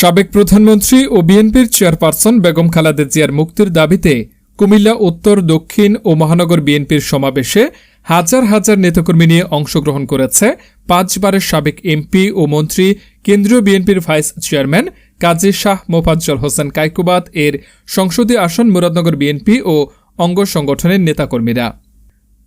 সাবেক প্রধানমন্ত্রী ও বিএনপির চেয়ারপারসন বেগম খালেদা জিয়ার মুক্তির দাবিতে কুমিল্লা, উত্তর, দক্ষিণ ও মহানগর বিএনপির সমাবেশে হাজার হাজার নেতাকর্মী নিয়ে অংশগ্রহণ করেছে পাঁচবারের সাবেক এমপি ও মন্ত্রী, কেন্দ্রীয় বিএনপির ভাইস চেয়ারম্যান কাজী শাহ মোফাজ্জল হোসেন কাইকুবাদ এর সংসদীয় আসন মুরাদনগর বিএনপি ও অঙ্গ সংগঠনের নেতাকর্মীরা।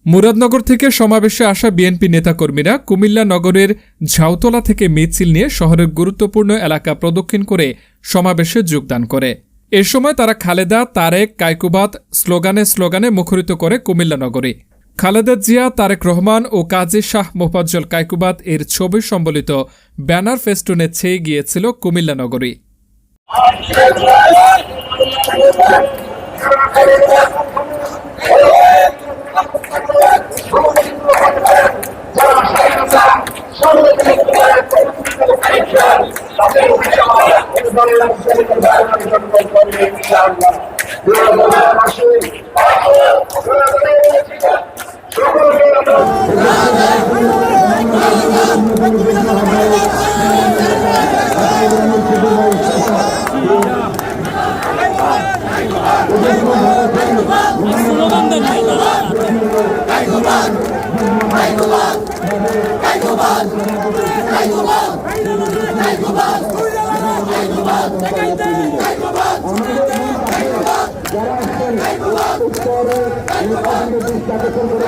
মুরাদনগর থেকে সমাবেশে আসা বিএনপি নেতাকর্মীরা কুমিল্লা নগরের ঝাউতলা থেকে মিছিল নিয়ে শহরের গুরুত্বপূর্ণ এলাকা প্রদক্ষিণ করে সমাবেশে যোগদান করে। এ সময় তারা খালেদা, তারেক কাইকুবাত স্লোগানে স্লোগানে মুখরিত করে কুমিল্লা নগরী। খালেদা জিয়া, তারেক রহমান ও কাজী শাহ মোফাজ্জল কাইকুবাত এর ছবি সম্বলিত ব্যানার ফেস্টুনে ছেয়ে গিয়েছিল কুমিল্লা নগরী। Hang on! Hang on! Hang on! যারা আসছেন উত্তরে নির্বাচনকে বিশ্বাস করে